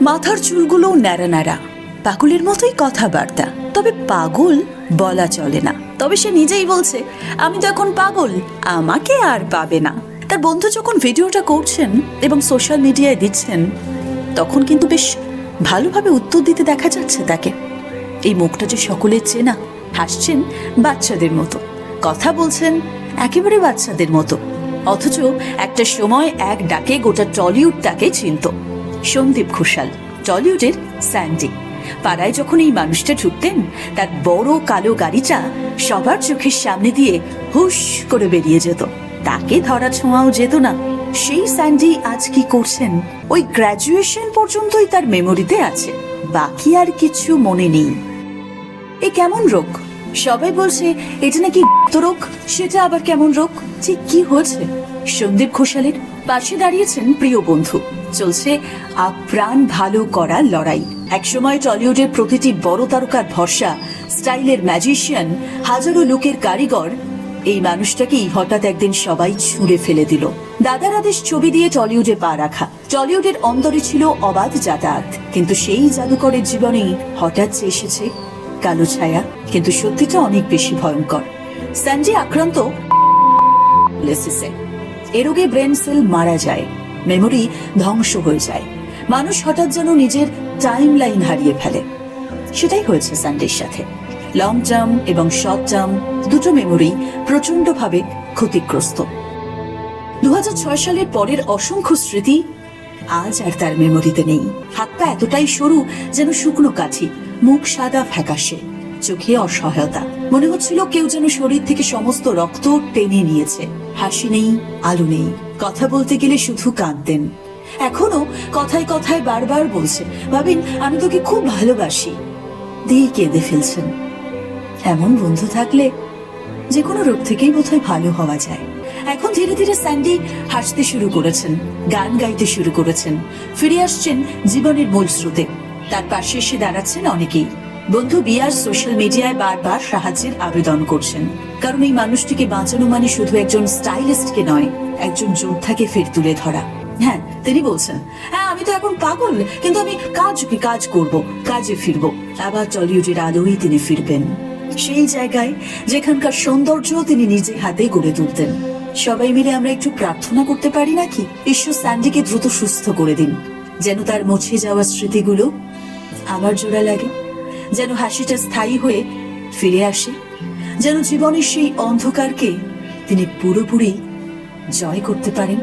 মাথার চুলগুলো ন্যাড়া ন্যাড়া। পাগলের মতোই কথাবার্তা। তবে পাগল বলা চলে না। তবে সে নিজেই বলছে, আমি তো এখন পাগল, আমাকে আর পাবে না। তার বন্ধু যখন ভিডিওটা করছেন এবং সোশ্যাল মিডিয়ায় দিচ্ছেন, তখন কিন্তু বেশ ভালোভাবে উত্তর দিতে দেখা যাচ্ছে তাকে। এই মুখটা যে সকলের চেনা, হাসছেন বাচ্চাদের মতো। কথা বলছেন একেবারে বাচ্চাদের মতো। অথচ একটা সময় এক ডাকে গোটা টলিউডটাকে চিনত। সন্দীপ ঘোষাল, টলিউডের স্যান্ডি। পাড়ায় যখন এই মানুষটা ঢুকতেন, তার বড় কালো গাড়িটা সবার চোখের সামনে দিয়ে হুশ করে বেরিয়ে যেত। তাকে ধরা ছোঁয়াও যেত না। সেই স্যান্ডি আজ কি করছেন? ওই গ্র্যাজুয়েশন পর্যন্তই তার মেমোরিতে আছে। বাকি আর কিছু মনে নেই। এ কেমন রোগ? সবাই বলছে, এটা নাকি রোগ? সেটা আবার কেমন রোগ? ঠিক কি হয়েছে? সন্দীপ ঘোষালের পাশে দাঁড়িয়েছেন প্রিয় বন্ধু। চলছে আপ্রাণ ভালো করা লড়াই। একসময় টলিউডের প্রতিটি বড় তারকার ভরসা, স্টাইলের ম্যাজিশিয়ান, হাজারো লোকের কারিগর, এই মানুষটাকেই হঠাৎ একদিন সবাই ছুঁড়ে ফেলে দিল। দাদার আদেশ ছবি দিয়ে টলিউডে পা রাখা। টলিউডের অন্তরে ছিল অবাধ যাতায়াত। কিন্তু সেই জাদুকরের জীবনেই হঠাৎ এসেছে কালো ছায়া, কিন্তু সত্যিটা অনেক বেশি ভয়ঙ্কর। স্যান্ডি আক্রান্ত। এ রোগে ব্রেন সেল মারা যায়। মেমোরি ধ্বংস হয়ে যায়। মানুষ হঠাৎ যেন নিজের টাইম লাইন হারিয়ে ফেলে। সেটাই হয়েছে স্যান্ডির সাথে। লং টার্ম এবং শর্ট জাম্প দুটো মেমোরি প্রচন্ডভাবে ক্ষতিগ্রস্ত। দু হাজার ছয় সালের পরের অসংখ্য স্মৃতি আজ আর তার মেমোরিতে নেই। হাত পা এতটাই সরু যেন শুকনো কাঠি। মুখ সাদা ফ্যাকাশে, চোখে অসহায়তা। মনে হচ্ছিল কেউ যেন শরীর থেকে সমস্ত রক্ত টেনে নিয়েছে। হাসি নেই, আলো নেই। কথা বলতে গেলে শুধু কাঁদতেন। এখনও কথায় কথায় বারবার বলছে, ভাবিন, আমি তোকে খুব ভালোবাসি। দিয়ে কেঁদে ফেলছেন। এমন বন্ধু থাকলে যে কোনো রোগ থেকেই বোধহয় ভালো হওয়া যায়। এখন ধীরে ধীরে স্যান্ডি হাসতে শুরু করেছেন, গান গাইতে শুরু করেছেন, ফিরে আসছেন জীবনের মূল স্রোতে। তার পাশে এসে দাঁড়াচ্ছেন অনেকেই। বন্ধু বিয়ার সোশ্যাল মিডিয়ায় বারবার সাহায্যের আবেদন করছেন। কারণ এই মানুষটিকে বাঁচানো মানে শুধু একজন স্টাইলিস্টকে নয়, একজন যোদ্ধাকে ফের তুলে ধরা। হ্যাঁ তিনি বলছেন হ্যাঁ আমি তো এখন পাগল, কিন্তু আমি কাজ কি কাজ করব, কাজে ফিরবো। আবার টলিউডের আলোই তিনি ফিরবেন। সেই জায়গায় যেখানকার সৌন্দর্য তিনি নিজে হাতে গড়ে তুলতেন। সবাই মিলে আমরা একটু প্রার্থনা করতে পারি নাকি? ঈশ্বর স্যান্ডিকে দ্রুত সুস্থ করে দিন। যেন তার মুছে যাওয়া স্মৃতিগুলো আবার জোড়া লাগে, যেন হাসিটা স্থায়ী হয়ে ফিরে আসে, যেন জীবনের সেই অন্ধকারকে তিনি পুরোপুরি জয় করতে পারেন।